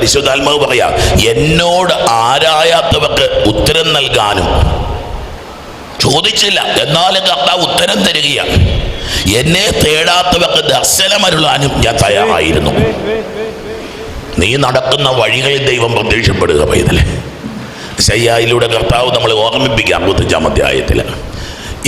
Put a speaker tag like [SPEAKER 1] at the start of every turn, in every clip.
[SPEAKER 1] പരിശുദ്ധാത്മാവ് പറയാ എന്നോട് ആരായാത്തവർക്ക് ഉത്തരം നൽകാനും. ചോദിച്ചില്ല എന്നാലും കർത്താവ് ഉത്തരം തരികയാണ് എന്നെ തേടാത്തവർക്ക് ദർശനമരുളാനും ഞാൻ തയ്യാറായിരുന്നു. നീ നടക്കുന്ന വഴികളിൽ ദൈവം പ്രത്യക്ഷപ്പെടുക പൈതലെ. ശയ്യായിലൂടെ കർത്താവ് നമ്മൾ ഓർമ്മിപ്പിക്കാം അറുപത്തഞ്ചാം അധ്യായത്തിൽ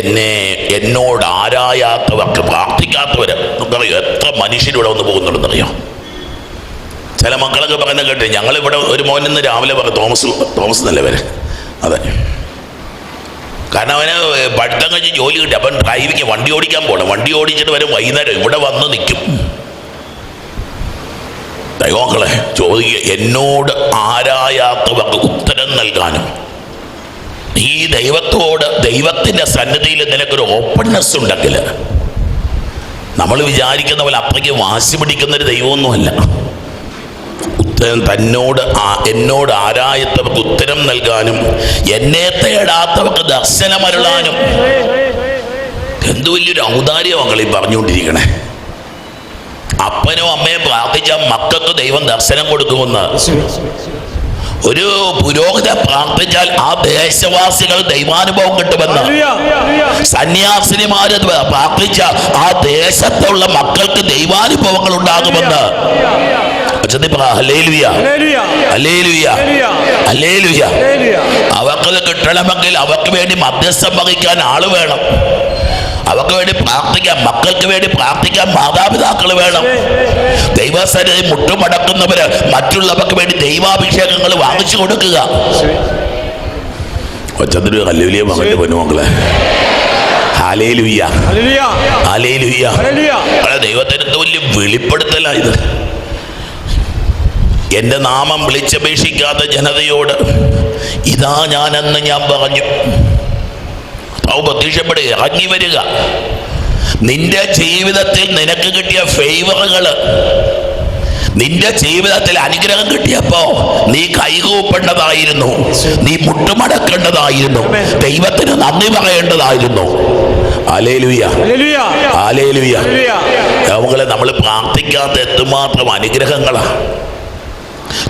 [SPEAKER 1] എന്നെ എന്നോട് ആരായാത്തവർക്ക് പ്രാർത്ഥിക്കാത്തവർ നമുക്കറിയോ എത്ര മനുഷ്യരിവിടെ വന്ന് പോകുന്നുണ്ടെന്നറിയോ. ചില മക്കളൊക്കെ പറയുന്ന കേട്ട് ഞങ്ങളിവിടെ ഒരു മോൻ ഇന്ന് രാവിലെ പറഞ്ഞു തോമസ് തോമസ് എന്നല്ലേ പേര്? അതെ. കാരണം അവന് പഠിത്തം കഴിഞ്ഞ് ജോലി കിട്ടി. അപ്പം ഡ്രൈവിങ് വണ്ടി ഓടിക്കാൻ പോകണം വണ്ടി ഓടിച്ചിട്ട് വരും വൈകുന്നേരം. ഇവിടെ വന്ന് നിൽക്കും. ദൈവങ്ങളെ ചോദിക്കുക എന്നോട് ആരായാത്തവർക്ക് ഉത്തരം നൽകാനും. ഈ ദൈവത്തോട് ദൈവത്തിന്റെ സന്നിധിയിൽ നിനക്കൊരു ഓപ്പൺനെസ് ഉണ്ടെങ്കിൽ നമ്മൾ വിചാരിക്കുന്ന പോലെ അപ്പയ്ക്ക് വാശി പിടിക്കുന്നൊരു ദൈവമൊന്നുമല്ല. തന്നോട് എന്നോട് ആരായത്തവർക്ക് ഉത്തരം നൽകാനും എന്നെ തേടാത്തവർക്ക് ദർശനമരുളാനും എന്ത് വലിയൊരു ഔദാര്യം ഈ പറഞ്ഞുകൊണ്ടിരിക്കണേ. അപ്പനോ അമ്മയും പ്രാർത്ഥിച്ച മക്കൾക്ക് ദൈവം ദർശനം കൊടുക്കുമെന്ന്. ഒരു പുരോഹിത പ്രാർത്ഥിച്ചാൽ ആ ദേശവാസികൾ ദൈവാനുഭവം കിട്ടുമെന്ന്. സന്യാസിനിമാര് പ്രാർത്ഥിച്ച ആ ദേശത്തുള്ള മക്കൾക്ക് ദൈവാനുഭവങ്ങൾ ഉണ്ടാകുമെന്ന്. പറ. അവർക്കത് കിട്ടണമെങ്കിൽ അവർക്ക് വേണ്ടി മധ്യസ്ഥം വഹിക്കാൻ ആൾ വേണം. അവർക്ക് വേണ്ടി പ്രാർത്ഥിക്കാൻ മക്കൾക്ക് വേണ്ടി പ്രാർത്ഥിക്കാൻ മാതാപിതാക്കൾ വേണം. ദൈവസന്നിധി മുട്ടുമടക്കുന്നവര് മറ്റുള്ളവർക്ക് വേണ്ടി ദൈവാഭിഷേകങ്ങൾ വാങ്ങിച്ചു കൊടുക്കുക. ഒച്ചത്തിന് മകന്റെ പൊന്നുമക്കളെ അവിടെ ദൈവത്തിന് വലിയ വെളിപ്പെടുത്തല ഇത്. എന്റെ നാമം വിളിച്ചപേക്ഷിക്കാത്ത ജനതയോട് ഇതാ ഞാനെന്ന് ഞാൻ പറഞ്ഞു. അവ പ്രത്യക്ഷപ്പെടുക ഇറങ്ങി വരിക. നിന്റെ ജീവിതത്തിൽ നിനക്ക് കിട്ടിയ ഫേവറുകൾ നിന്റെ ജീവിതത്തിൽ അനുഗ്രഹം കിട്ടിയപ്പോ നീ കൈകൂപ്പേണ്ടതായിരുന്നു. നീ മുട്ടുമടക്കേണ്ടതായിരുന്നു. ദൈവത്തിന് നന്ദി പറയേണ്ടതായിരുന്നു. അവങ്ങളെ നമ്മൾ പ്രാർത്ഥിക്കാത്ത എന്തുമാത്രം അനുഗ്രഹങ്ങളാ.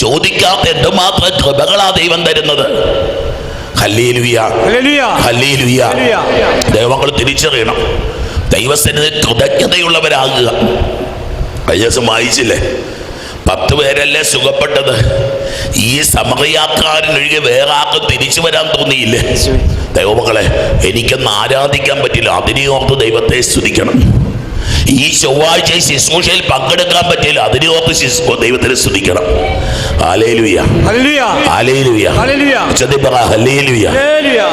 [SPEAKER 1] ചോദിക്കാത്ത എന്തുമാത്രം കൃപകളാ ദൈവം തരുന്നത്? ദൈവങ്ങൾ തിരിച്ചറിയണം. ദൈവസന്നിധി കൃതജ്ഞതയുള്ളവരാകുക. അയ്യസം വായിച്ചില്ലേ? പത്ത് പേരല്ലേ സുഖപ്പെട്ടത്? ഈ സമറയാക്കാരനൊഴികെ വേറെ ആർക്കും തിരിച്ചു വരാൻ തോന്നിയില്ലേ? ദൈവമകളെ എനിക്കൊന്ന് ആരാധിക്കാൻ പറ്റില്ല. അതിനെ ഓർത്ത് ദൈവത്തെ സ്തുതിക്കണം. ഈ ചൊവ്വാഴ്ച ശുശ്രൂഷയിൽ പങ്കെടുക്കാൻ പറ്റില്ല. അതിനെ ഓർത്ത് ശിശു ദൈവത്തിനെ സ്തുതിക്കണം.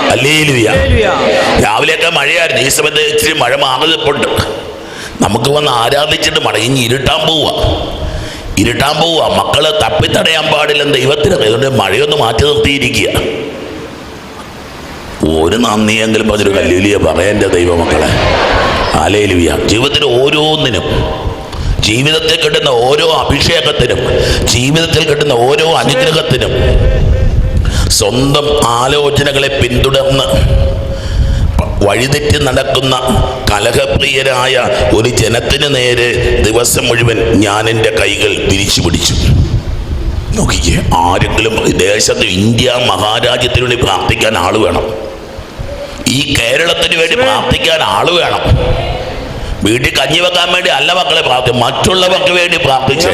[SPEAKER 1] ഹല്ലേലൂയ. രാവിലെയൊക്കെ മഴയായിരുന്നു. ഈ സമയത്ത് ഇച്ചിരി മഴ മാറിയപ്പോണ്ട് നമുക്ക് വന്ന് ആരാധിച്ചിട്ട് മടങ്ങി ഇരുട്ടാൻ പോവുക ഇരുട്ടാൻ പോവുക മക്കളെ തപ്പിത്തടയാൻ പാടില്ലെന്ന് ദൈവത്തിന് അതുകൊണ്ട് മഴയൊന്ന് മാറ്റി നിർത്തിയിരിക്കുക. ഒരു നന്ദിയെങ്കിലും അതൊരു കല്ലുലിയ പറയേണ്ട ദൈവമക്കളെ. ആലേലുയ ജീവിതത്തിന് ഓരോന്നിനും ജീവിതത്തിൽ കിട്ടുന്ന ഓരോ അഭിഷേകത്തിനും ജീവിതത്തിൽ കിട്ടുന്ന ഓരോ അനുഗ്രഹത്തിനും സ്വന്തം ആലോചനകളെ പിന്തുടർന്ന് വഴിതെറ്റി നടക്കുന്ന കലഹപ്രിയരായ ഒരു ജനത്തിന് നേരെ ദിവസം മുഴുവൻ ഞാൻ എന്റെ കൈകൾ തിരിച്ചു പിടിച്ചു. നോക്കിക്കേ ആരെങ്കിലും ദേശത്ത് ഇന്ത്യ മഹാരാജ്യത്തിനുള്ളിൽ പ്രാർത്ഥിക്കാൻ ആൾ വേണം. ഈ കേരളത്തിന് വേണ്ടി പ്രാർത്ഥിക്കാൻ ആൾ വേണം. വീട്ടിൽ കഞ്ഞി വെക്കാൻ വേണ്ടി അല്ല മക്കളെ പ്രാർത്ഥി മറ്റുള്ളവർക്ക് വേണ്ടി പ്രാർത്ഥിച്ചു.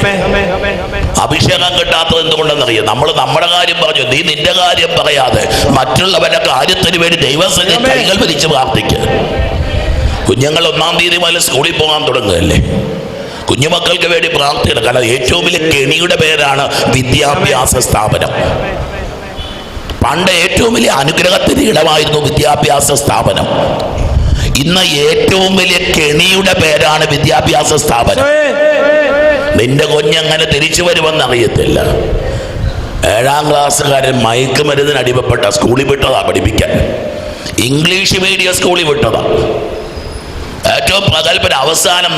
[SPEAKER 1] അഭിഷേകം കിട്ടാത്തത് എന്തുകൊണ്ടെന്നറിയാം? നമ്മൾ നമ്മുടെ കാര്യം പറഞ്ഞു നീ നിന്റെ കാര്യം പറയാതെ മറ്റുള്ളവരുടെ കാര്യത്തിന് വേണ്ടി ദൈവസംഘം കൈകൾ വിരിച്ച് പ്രാർത്ഥിക്കുക കുഞ്ഞുങ്ങൾ ഒന്നാം തീയതി മുതൽ സ്കൂളിൽ പോകാൻ തുടങ്ങുകയല്ലേ? കുഞ്ഞുമക്കൾക്ക് വേണ്ടി പ്രാർത്ഥിക്കണം. കാരണം ഏറ്റവും വലിയ കെണിയുടെ പേരാണ് വിദ്യാഭ്യാസ സ്ഥാപനം. പണ്ട് ഏറ്റവും വലിയ അനുഗ്രഹത്തിന്റെ ഇടമായിരുന്നു വിദ്യാഭ്യാസ സ്ഥാപനം. ഇന്ന് ഏറ്റവും വലിയ കെണിയുടെ പേരാണ് വിദ്യാഭ്യാസ സ്ഥാപനം. നിന്റെ കുഞ്ഞെങ്ങനെ തിരിച്ചു വരുമെന്ന് അറിയത്തില്ല. ഏഴാം ക്ലാസ്സുകാരൻ മയക്കുമരുന്നിന് അടിമപ്പെട്ട സ്കൂളിൽ വിട്ടതാ പഠിപ്പിക്കാൻ. ഇംഗ്ലീഷ് മീഡിയം സ്കൂളിൽ വിട്ടതാ. ഏറ്റവും പ്രഗത്ഭൻ അവസാനം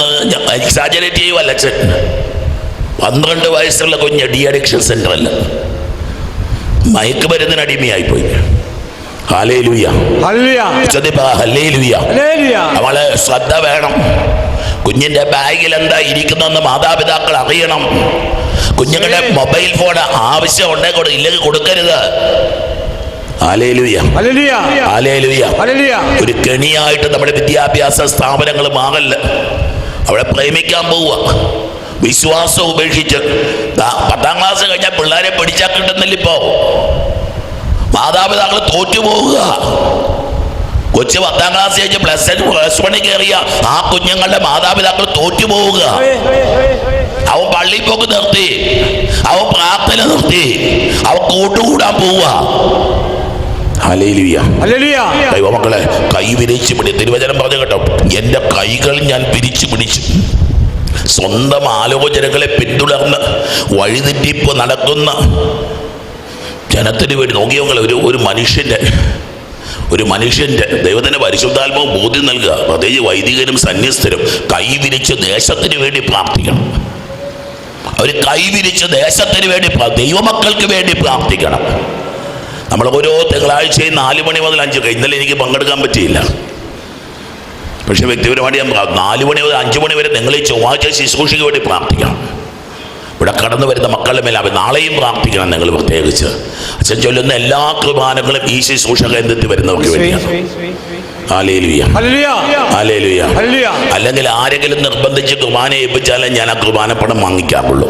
[SPEAKER 1] എക്സാജറേറ്റ് ചെയ്യുവല്ല അച്ഛൻ പന്ത്രണ്ട് വയസ്സുള്ള കുഞ്ഞ് ഡി അഡിക്ഷൻ സെന്ററിൽ മയക്കുമരുന്നിന് അടിമയായിപ്പോയി അവളെ ശ്രദ്ധ വേണം. കുഞ്ഞിന്റെ ബാഗിൽ എന്താ ഇരിക്കുന്നതെന്ന് മാതാപിതാക്കൾ അറിയണം. കുഞ്ഞുങ്ങളുടെ മൊബൈൽ ഫോൺ ആവശ്യം ഉണ്ടെങ്കിൽ കൊടു- ഇല്ലെങ്കിൽ കൊടുക്കരുത്. ഒരു കെണിയായിട്ട് നമ്മുടെ വിദ്യാഭ്യാസ സ്ഥാപനങ്ങൾ മാറല്ല. അവളെ പ്രേമിക്കാൻ പോവുക. വിശ്വാസം ഉപേക്ഷിച്ച്. പത്താം ക്ലാസ് കഴിഞ്ഞാൽ പിള്ളേരെ പിടിച്ചാൽ കിട്ടുന്നില്ല ഇപ്പോ മാതാപിതാക്കൾ തോറ്റുപോവുക. കൊച്ചു പത്താം ക്ലാസ് കഴിഞ്ഞ് പ്ലസ് പ്ലസ് വണ്ണിൽ കയറിയ ആ കുഞ്ഞുങ്ങളുടെ മാതാപിതാക്കൾ തോറ്റുപോവുക. അവൻ പള്ളിയിൽ പോക്ക് നിർത്തി. അവൻ പ്രാർത്ഥന നിർത്തി. അവൻ കൂട്ടുകൂടാൻ പോവുക. മക്കളെ ദൈവമക്കളെ കൈ വിരിച്ചു പിടി. തിരുവചനം പറഞ്ഞു കേട്ടോ. എന്റെ കൈകൾ ഞാൻ പിരിച്ചു പിടിച്ചു. സ്വന്തം ആലോചനകളെ പിന്തുടർന്ന് വഴിതെറ്റിപ്പ് നടക്കുന്ന ജനത്തിന് വേണ്ടി നോക്കിയവങ്ങൾ ഒരു ഒരു മനുഷ്യന്റെ ഒരു മനുഷ്യന്റെ ദൈവത്തിന്റെ പരിശുദ്ധാത്മാവ് ബോധ്യം നൽകുക. പ്രത്യേകിച്ച് വൈദികരും സന്യസ്തരും കൈവിരിച്ച് ദേശത്തിന് വേണ്ടി പ്രാർത്ഥിക്കണം. അവർ കൈവിരിച്ച് ദേശത്തിന് വേണ്ടി ദൈവമക്കൾക്ക് വേണ്ടി പ്രാർത്ഥിക്കണം. നമ്മൾ ഓരോ തിങ്കളാഴ്ചയും നാല് മണി മുതൽ അഞ്ച് ഇന്നലെ എനിക്ക് പങ്കെടുക്കാൻ പറ്റിയില്ല. പക്ഷെ വ്യക്തിപരമായിട്ട് ഞാൻ നാല് മണി മുതൽ അഞ്ച് മണി വരെ നിങ്ങൾ ഈ ചൊവ്വാഴ്ച ശുശ്രൂഷയ്ക്ക് വേണ്ടി പ്രാർത്ഥിക്കണം. ഇവിടെ കടന്നു വരുന്ന മക്കളുടെ മേലെ അവർ നാളെയും പ്രാർത്ഥിക്കണം നിങ്ങൾ പ്രത്യേകിച്ച്. അച്ഛൻ ചൊല്ലുന്ന എല്ലാ കുർബാനകളും ഈ ശുശ്രൂഷ കേന്ദ്രത്തിൽ വരുന്നവർക്ക് വേണ്ടിയാണ്. അല്ലെങ്കിൽ ആരെങ്കിലും നിർബന്ധിച്ച് കുർബാന ഏൽപ്പിച്ചാലേ ഞാൻ ആ കുർബാന പണം വാങ്ങിക്കാറുള്ളൂ.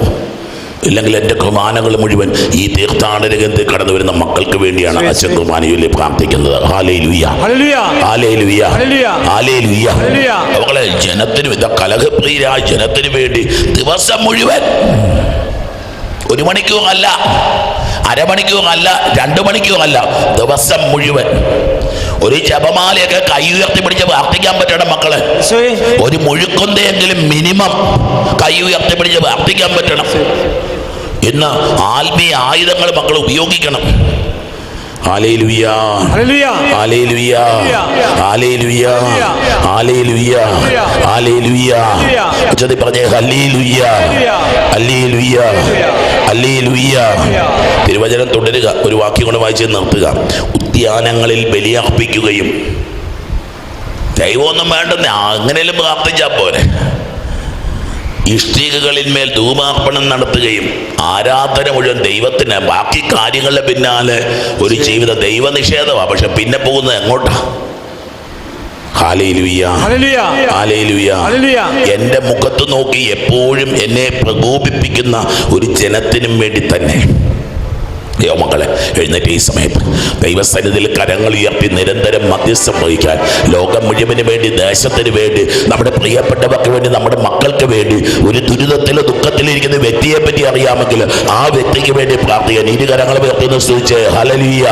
[SPEAKER 1] ഇല്ലെങ്കിൽ എന്റെ കുർബാനകൾ മുഴുവൻ ഈ തീർത്ഥാടന രംഗത്ത് കടന്നു വരുന്ന മക്കൾക്ക് വേണ്ടിയാണ് അച്ഛൻ കുർബാനയിൽ പ്രാർത്ഥിക്കുന്നത്. അവളെ ജനത്തിന് ഇതാ കലഹപ്രിയരായ ജനത്തിന് വേണ്ടി ദിവസം മുഴുവൻ. ഒരു മണിക്കൂർ അല്ല അരമണിക്കൂർ അല്ല രണ്ടു മണിക്കൂർ അല്ല ദിവസം മുഴുവൻ. ഒരു ജപമാലയൊക്കെ കൈ ഉയർത്തി പിടിച്ച് പ്രാർത്ഥിക്കാൻ പറ്റണം മക്കളെ. ഒരു മുഴുക്കുന്തെങ്കിലും മിനിമം കൈ ഉയർത്തി പിടിച്ച് പ്രാർത്ഥിക്കാൻ പറ്റണം. ഇന്ന് ആത്മീയ ആയുധങ്ങൾ മക്കൾ ഉപയോഗിക്കണം. പറഞ്ഞേ തിരുവചനം തുടരുക. ഒരു വാക്യം കൊണ്ട് വായിച്ച് നിർത്തുക. ഉദ്യാനങ്ങളിൽ ബലിയർപ്പിക്കുകയും. ദൈവമൊന്നും വേണ്ടെന്ന്. അങ്ങനെയും പ്രാർത്ഥിച്ചാൽ പോരെ? ഇഷ്ടികകളിന്മേൽ ധൂമാർപ്പണം നടത്തുകയും ആരാധന മുഴുവൻ ദൈവത്തിന് ബാക്കി കാര്യങ്ങളുടെ പിന്നാലെ ഒരു ജീവിത ദൈവ നിഷേധമാണ് പക്ഷെ പിന്നെ പോകുന്നത് എങ്ങോട്ടാ? എന്റെ മുഖത്ത് നോക്കി എപ്പോഴും എന്നെ പ്രകോപിപ്പിക്കുന്ന ഒരു ജനത്തിനും വേണ്ടി തന്നെ. ദൈവമക്കളെ എഴുന്നേറ്റ് ഈ സമയത്ത് ദൈവസന്നിധിയിൽ കരങ്ങൾ ഉയർത്തി നിരന്തരം മധ്യസ്ഥം വഹിക്കാൻ ലോകം മുഴുവൻ വേണ്ടി ദേശത്തിന് വേണ്ടി നമ്മുടെ പ്രിയപ്പെട്ടവർക്ക് വേണ്ടി നമ്മുടെ മക്കൾക്ക് വേണ്ടി ഒരു ദുരിതത്തിലോ ദുഃഖത്തിലിരിക്കുന്ന വ്യക്തിയെ പറ്റി അറിയാമെങ്കിൽ ആ വ്യക്തിക്ക് വേണ്ടി പ്രാർത്ഥിക്കാൻ ഇരു കരങ്ങൾ ഉയർത്തുന്ന സൂചിച്ച് ഹലലിയ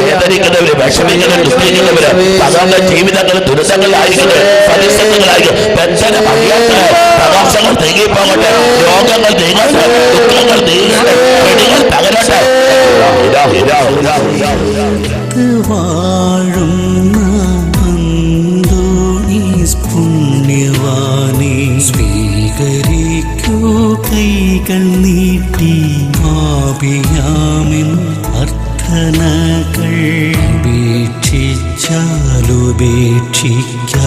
[SPEAKER 1] വേദനിക്കുന്നവര് ദുഃഖിക്കുന്നവര് ജീവിതങ്ങൾ ദുരിതങ്ങളിലായിരിക്കുന്നത് അറിയാത്ത പ്രകാശങ്ങൾ നീങ്ങിപ്പോകട്ടെ രോഗങ്ങൾ നീങ്ങട്ടെ ദുഃഖങ്ങൾ നീങ്ങട്ടെ പെടികൾ തകരട്ടെ.
[SPEAKER 2] വാഴുന്ന അന്തോണീസ് പുണ്യവാനെ സ്വീകരിക്കൂ. കൈകൾ നീട്ടി ആപിയാമിൻ അർത്ഥനകൾ ഉപേക്ഷിച്ചാലുപേക്ഷിക്കാ